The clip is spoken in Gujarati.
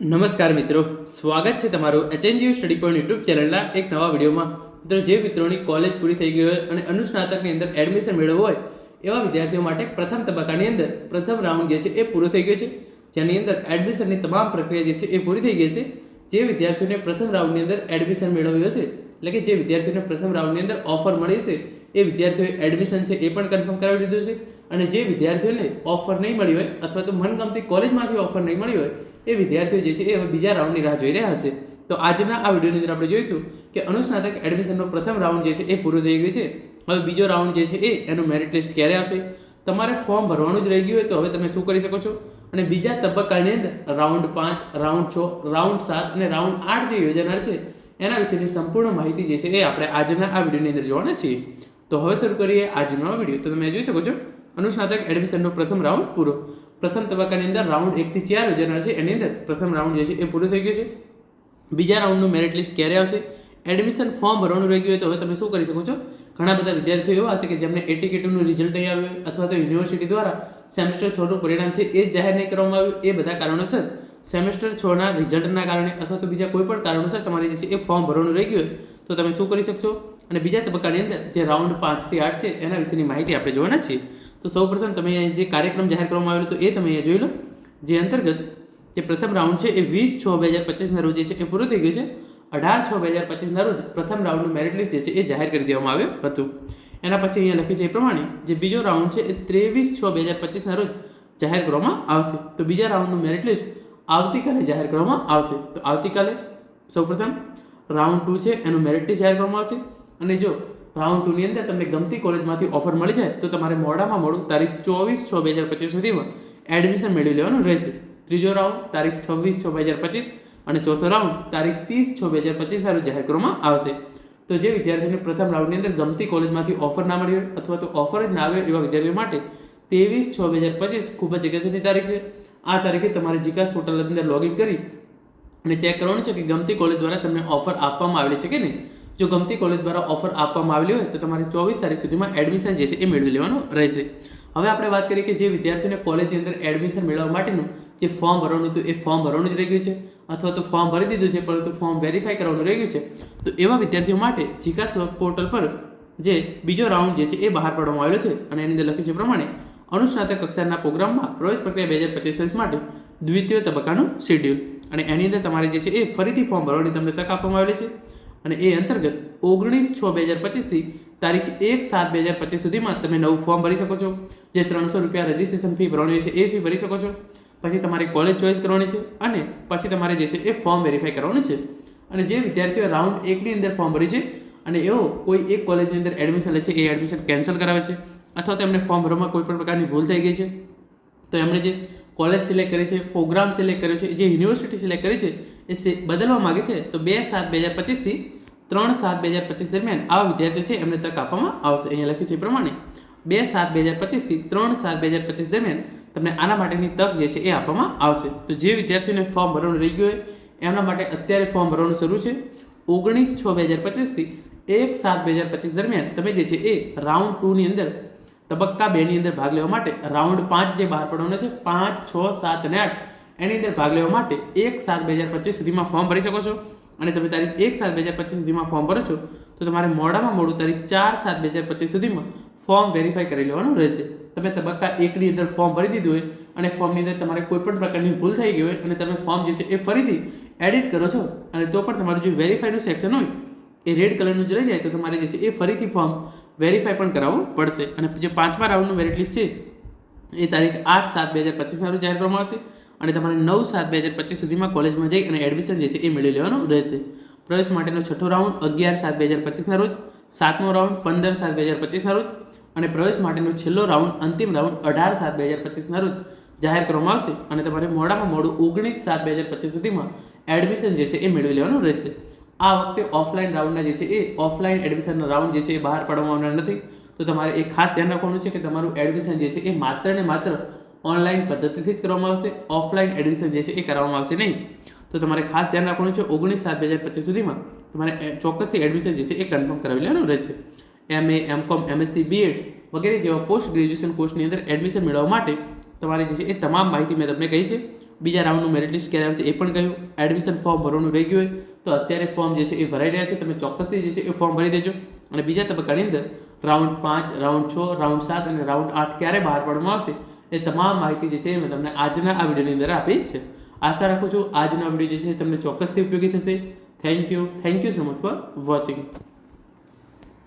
નમસ્કાર મિત્રો, સ્વાગત છે તમારું એચએનજીયુ સ્ટડી પોઈન્ટ યુટ્યુબ ચેનલના એક નવા વિડીયોમાં. મિત્રો, જે મિત્રોની કોલેજ પૂરી થઈ ગઈ હોય અને અનુસ્નાતકની અંદર એડમિશન મેળવવું હોય, એવા વિદ્યાર્થીઓ માટે પ્રથમ તબક્કાની અંદર, પ્રથમ રાઉન્ડ જે છે એ પૂરો થઈ ગયો છે. જેની અંદર એડમિશનની તમામ પ્રક્રિયા જે છે એ પૂરી થઈ ગઈ છે. જે વિદ્યાર્થીઓને પ્રથમ રાઉન્ડની અંદર એડમિશન મેળવ્યું હશે એટલે કે જે વિદ્યાર્થીઓને પ્રથમ રાઉન્ડની અંદર ઓફર મળી છે, એ વિદ્યાર્થીઓએ એડમિશન છે એ પણ કન્ફર્મ કરાવી દીધું છે. અને જે વિદ્યાર્થીઓને ઓફર નહીં મળી હોય અથવા તો મનગમતી કોલેજમાંથી ઓફર નહીં મળી હોય એ વિદ્યાર્થીઓ જે છે એ હવે બીજા રાઉન્ડની રાહ જોઈ રહ્યા હશે. તો આજના આ વિડીયોની અંદર આપણે જોઈશું કે અનુસ્નાતક એડમિશનનો પ્રથમ રાઉન્ડ જે છે એ પૂરો થઈ ગયો છે. હવે બીજો રાઉન્ડ જે છે એ એનું મેરિટ લિસ્ટ ક્યારે આવશે? તમારે ફોર્મ ભરવાનું જ રહી ગયું હોય તો હવે તમે શું કરી શકો છો? અને બીજા તબક્કાની અંદર રાઉન્ડ પાંચ, રાઉન્ડ છ, રાઉન્ડ સાત અને રાઉન્ડ આઠ જે યોજાનાર છે, એના વિશેની સંપૂર્ણ માહિતી જે છે એ આપણે આજના આ વિડીયોની અંદર જોવાના છીએ. તો હવે શરૂ કરીએ આજનો વીડિયો. તો તમે જોઈ શકો છો અનુસ્નાતક એડમિશનનો પ્રથમ રાઉન્ડ પૂરો. પ્રથમ તબક્કાની અંદર રાઉન્ડ એકથી ચાર યોજાનાર છે. એની અંદર પ્રથમ રાઉન્ડ જે છે એ પૂરો થઈ ગયો છે. બીજા રાઉન્ડનું મેરિટ લિસ્ટ ક્યારે આવશે? એડમિશન ફોર્મ ભરવાનું રહી ગયું હોય તો હવે તમે શું કરી શકો છો? ઘણા બધા વિદ્યાર્થીઓ એવા હશે કે જેમને એટીકેટનું રિઝલ્ટ નહીં આવ્યું અથવા તો યુનિવર્સિટી દ્વારા સેમેસ્ટર છનું પરિણામ છે એ જાહેર નહીં કરવામાં આવ્યું. એ બધા કારણોસર સેમેસ્ટર છના રિઝલ્ટના કારણે અથવા તો બીજા કોઈ પણ કારણોસર તમારે જે છે એ ફોર્મ ભરવાનું રહી ગયું હોય તો તમે શું કરી શકશો? અને બીજા તબક્કાની અંદર જે રાઉન્ડ પાંચથી આઠ છે એના વિશેની માહિતી આપણે જોવાના છીએ. તો સૌપ્રથમ તમે અહીંયા જે કાર્યક્રમ જાહેર કરવામાં આવેલો તો એ તમે અહીંયા જોઈ લો. જે અંતર્ગત જે પ્રથમ રાઉન્ડ છે એ વીસ છ બે હજાર પચીસના રોજ છે એ પૂરું થઈ ગયું છે. અઢાર છ બે હજાર પચીસના રોજ પ્રથમ રાઉન્ડનું મેરિટ લિસ્ટ જે છે એ જાહેર કરી દેવામાં આવ્યું હતું. એના પછી અહીંયા લખ્યું છે એ પ્રમાણે જે બીજો રાઉન્ડ છે એ ત્રેવીસ છ બે હજાર પચીસના રોજ જાહેર કરવામાં આવશે. તો બીજા રાઉન્ડનું મેરિટ લિસ્ટ આવતીકાલે જાહેર કરવામાં આવશે. તો આવતીકાલે સૌપ્રથમ રાઉન્ડ ટુ છે એનું મેરિટ લિસ્ટ જાહેર કરવામાં આવશે. અને જો રાઉન્ડ ટુની અંદર તમને ગમતી કોલેજમાંથી ઓફર મળી જાય તો તમારે મોડામાં મોડું તારીખ ચોવીસ છ બે હજાર પચીસ સુધીમાં એડમિશન મેળવી લેવાનું રહેશે. ત્રીજો રાઉન્ડ તારીખ છવ્વીસ છ બે હજાર પચીસ અને ચોથો રાઉન્ડ તારીખ ત્રીસ છ બે હજાર પચીસ તારું જાહેર કરવામાં આવશે. તો જે વિદ્યાર્થીઓને પ્રથમ રાઉન્ડની અંદર ગમતી કોલેજમાંથી ઓફર ના મળી હોય અથવા તો ઓફર જ ના આવે એવા વિદ્યાર્થીઓ માટે ત્રેવીસ છ બે હજાર પચીસ ખૂબ જ અગત્યની તારીખ છે. આ તારીખે તમારે જીકાસ પોર્ટલ અંદર લોગિન કરી અને ચેક કરવાનું છે કે ગમતી કોલેજ દ્વારા તમને ઓફર આપવામાં આવેલી છે કે નહીં. જો ગમતી કોલેજ દ્વારા ઓફર આપવામાં આવેલી હોય, તો તમારે ચોવીસ તારીખ સુધીમાં એડમિશન જે છે એ મેળવી લેવાનું રહેશે. હવે આપણે વાત કરીએ કે જે વિદ્યાર્થીઓને કોલેજની અંદર એડમિશન મેળવવા માટેનું જે ફોર્મ ભરવાનું હતું એ ફોર્મ ભરવાનું જ રહી ગયું છે, અથવા તો ફોર્મ ભરી દીધું છે, પરંતુ ફોર્મ વેરીફાઈ કરવાનું રહી ગયું છે, તો એવા વિદ્યાર્થીઓ માટે જીકાસ પોર્ટલ પર જે બીજો રાઉન્ડ જે છે એ બહાર પાડવામાં આવેલો છે, અને એની અંદર લખ્યું છે પ્રમાણે, અનુસ્નાતક કક્ષાના પ્રોગ્રામમાં પ્રવેશ પ્રક્રિયા બે હજાર પચીસ માટે દ્વિતીય તબક્કાનું શેડ્યુલ અને એની અંદર તમારે જે છે એ ફરીથી ફોર્મ ભરવાની તમને તક આપવામાં આવેલી છે. અને એ અંતર્ગત ઓગણીસ છ બે હજાર પચીસથી તારીખ એક સાત બે હજાર પચીસ સુધીમાં તમે નવું ફોર્મ ભરી શકો છો, જે ત્રણસો રૂપિયા રજિસ્ટ્રેશન ફી ભરવાની છે એ ફી ભરી શકો છો. પછી તમારે કોલેજ ચોઇસ કરવાની છે અને પછી તમારે જે છે એ ફોર્મ વેરીફાઈ કરવાનું છે. અને જે વિદ્યાર્થીઓ રાઉન્ડ એકની અંદર ફોર્મ ભરી છે અને એઓ કોઈ એક કોલેજની અંદર એડમિશન લે છે, એ એડમિશન કેન્સલ કરાવે છે અથવા તો એમને ફોર્મ ભરવામાં કોઈ પણ પ્રકારની ભૂલ થઈ ગઈ છે. તો એમણે જે કોલેજ સિલેક્ટ કરી છે પ્રોગ્રામ સિલેક્ટ કર્યો છે, જે યુનિવર્સિટી સિલેક્ટ કરી છે એ બદલવા માગે છે, તો બે સાત બે હજાર પચીસથી ત્રણ સાત બે હજાર પચીસ દરમિયાન આવા વિદ્યાર્થીઓ છે, એમને તક આપવામાં આવશે. અહીંયા લખ્યું છે એ પ્રમાણે. બે સાત બે હજાર પચીસથી ત્રણ સાત બે હજાર પચીસ દરમિયાન તમને આના માટેની તક જે છે એ આપવામાં આવશે. તો જે વિદ્યાર્થીઓને ફોર્મ ભરવાનું રહી ગયું હોય, એમના માટે અત્યારે ફોર્મ ભરવાનું શરૂ છે. ઓગણીસ છ બે હજાર પચીસથી એક સાત બે હજાર પચીસ દરમિયાન તમે જે છે એ રાઉન્ડ ટુની અંદર, તબક્કા બેની અંદર ભાગ લેવા માટે રાઉન્ડ પાંચ જે બહાર પડવાનો છે, પાંચ, છ, સાત અને આઠ એની અંદર ભાગ લેવા માટે એક સાત બે હજાર પચીસ સુધીમાં ફોર્મ ભરી શકો છો. અને તમે તારીખ એક સાત બે હજાર પચીસ સુધીમાં ફોર્મ ભરો છો, તો તમારે મોડામાં મોડું તારીખ ચાર સાત બે હજાર પચીસ સુધીમાં ફોર્મ વેરીફાઈ કરી લેવાનું રહેશે. તમે તબક્કા એકની અંદર ફોર્મ ભરી દીધું હોય અને ફોર્મની અંદર તમારે કોઈ પણ પ્રકારની ભૂલ થઈ ગઈ હોય અને તમે ફોર્મ જે છે એ ફરીથી એડિટ કરો છો અને તો પણ તમારું જે વેરીફાઈનું સેક્શન હોય એ રેડ કલરનું જ રહી જાય, તો તમારે જે છે એ ફરીથી ફોર્મ વેરીફાઈ પણ કરાવવું પડશે. અને જે પાંચમા રાઉન્ડનું મેરિટ લિસ્ટ છે, એ તારીખ આઠ સાત બે હજાર પચીસ રોજ જાહેર કરવામાં આવશે. અને તમારે નવ સાત બે હજાર પચીસ સુધીમાં કોલેજમાં જઈ અને એડમિશન જે છે એ મેળવી લેવાનું રહેશે. પ્રવેશ માટેનો છઠ્ઠો રાઉન્ડ અગિયાર સાત બે હજાર પચીસના રોજ, સાતમો રાઉન્ડ પંદર સાત બે હજાર પચીસના રોજ અને પ્રવેશ માટેનો છેલ્લો રાઉન્ડ અંતિમ રાઉન્ડ અઢાર સાત બે હજાર પચીસના રોજ જાહેર કરવામાં આવશે અને તમારે મોડામાં મોડું ઓગણીસ સાત બે હજાર પચીસ સુધીમાં એડમિશન જે છે એ મેળવી લેવાનું રહેશે. આ વખતે ઓફલાઈન રાઉન્ડના જે છે એ ઓફલાઈન એડમિશનના રાઉન્ડ જે છે એ બહાર પાડવામાં આવનાર નથી. તો તમારે એ ખાસ ધ્યાન રાખવાનું છે કે તમારું એડમિશન જે છે એ માત્ર ને માત્ર ઓનલાઈન પદ્ધતિથી જ કરવામાં આવશે. ઓફલાઈન એડમિશન જે છે એ કરવામાં આવશે નહીં. તો તમારે ખાસ ધ્યાન રાખવાનું છે, ઓગણીસ સાત બે હજાર પચીસ સુધીમાં તમારે ચોક્કસથી એડમિશન જે છે એ કન્ફર્મ કરાવી લેવાનું રહેશે. એમ એ એમ કોમ એમએસસી બીએડ વગેરે જેવા પોસ્ટ ગ્રેજ્યુએશન કોર્સની અંદર એડમિશન મેળવવા માટે તમારે જે છે એ તમામ માહિતી મેં તમને કહી છે. બીજા રાઉન્ડનું મેરિટ લિસ્ટ ક્યારે આવશે એ પણ કહ્યું. એડમિશન ફોર્મ ભરવાનું રહી ગયું હોય તો અત્યારે ફોર્મ જે છે એ ભરાઈ રહ્યા છે. તમે ચોક્કસથી જે છે એ ફોર્મ ભરી દેજો. અને બીજા તબક્કાની અંદર રાઉન્ડ પાંચ રાઉન્ડ છ રાઉન્ડ સાત અને રાઉન્ડ આઠ ક્યારે બહાર પાડવામાં આવશે એ તમામ માહિતી જે છે મેં તમને આજના આ વિડીયોની અંદર આપી છે. આશા રાખું છું આજનો વીડિયો જે છે તમને ચોક્કસથી ઉપયોગી થશે. Thank you thank you so much for watching